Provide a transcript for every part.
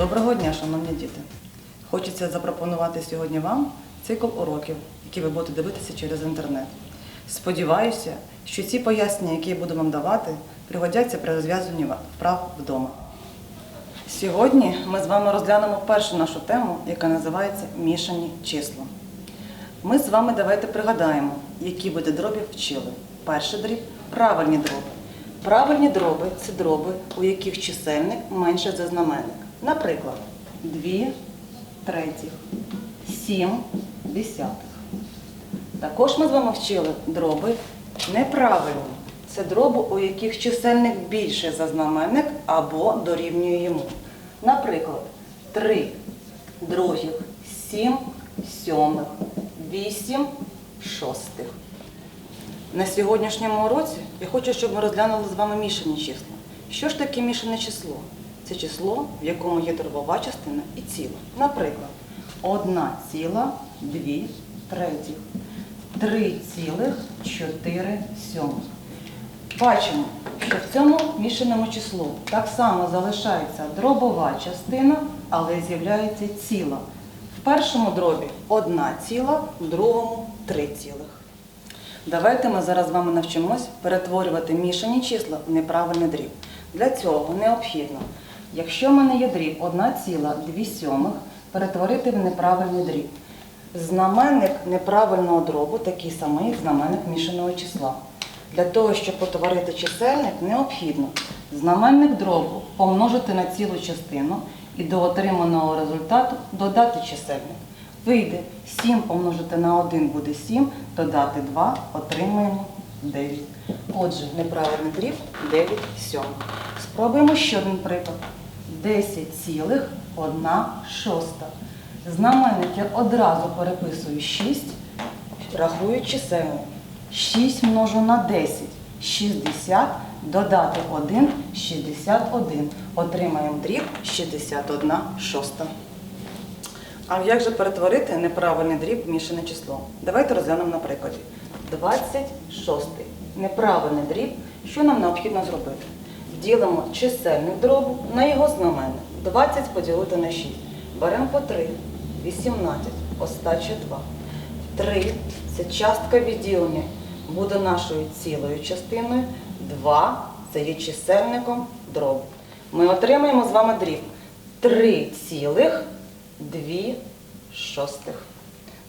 Доброго дня, шановні діти! Хочеться запропонувати сьогодні вам цикл уроків, які ви будете дивитися через інтернет. Сподіваюся, що ці пояснення, які я буду вам давати, пригодяться при розв'язанні вправ вдома. Сьогодні ми з вами розглянемо першу нашу тему, яка називається мішані числа. Ми з вами давайте пригадаємо, які види дробів вчили. Перший дріб правильні дроби. Правильні дроби це дроби, у яких чисельник менше за знаменник. Наприклад, 2 третіх, 7 десятих. Також ми з вами вчили дроби неправильні. Це дроби, у яких чисельник більше за знаменник або дорівнює йому. Наприклад, 3 других, 7 сьомих, 8 шостих. На сьогоднішньому уроці я хочу, щоб ми розглянули з вами мішані числа. Що ж таке мішане число? Це число, в якому є дробова частина і ціла. Наприклад, 1 ціла 2 третіх, 3 цілих 4 сьомих. Бачимо, що в цьому мішаному числу так само залишається дробова частина, але з'являється ціла. В першому дробі одна ціла, в другому три цілих. Давайте ми зараз з вами навчимось перетворювати мішані числа в неправильний дріб. Для цього необхідно, якщо в мене є дріб 1,2 сьомих, перетворити в неправильний дріб. Знаменник неправильного дробу такий самий, як знаменник мішаного числа. Для того, щоб утворити чисельник, необхідно знаменник дробу помножити на цілу частину і до отриманого результату додати чисельник. Вийде 7 помножити на 1 буде 7, додати 2, отримаємо 9. Отже, неправильний дріб 9 сьомих. Спробуємо ще один приклад. 10 цілих 1 шоста. Знаменник я одразу переписую 6, рахую чисельник. 6 множу на 10, 60, додати 1, 61. Отримаємо дріб 61 шоста. А як же перетворити неправильний дріб в мішане число? Давайте розглянемо на прикладі. 26. Неправильний дріб. Що нам необхідно зробити? Ділимо чисельник дробу на його знаменник. 20 поділити на 6. Беремо по 3. 18. Остача 2. 3 це частка відділення. Буде нашою цілою частиною. 2 це є чисельником дробу. Ми отримаємо з вами дріб 3 цілих 2 шостих.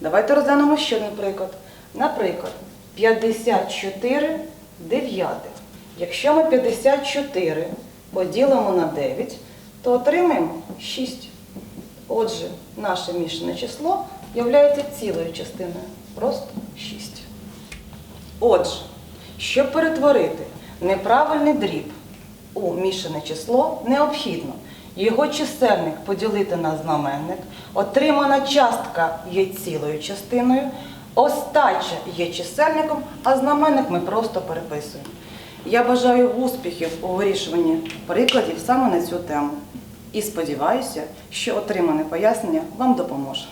Давайте розглянемо ще один приклад. Наприклад, 54 дев'ятих. Якщо ми 54 поділимо на 9, то отримаємо 6. Отже, наше мішане число є цілою частиною. Просто 6. Отже, щоб перетворити неправильний дріб у мішане число, необхідно його чисельник поділити на знаменник, отримана частка є цілою частиною, остача є чисельником, а знаменник ми просто переписуємо. Я бажаю успіхів у вирішуванні прикладів саме на цю тему. І сподіваюся, що отримане пояснення вам допоможе.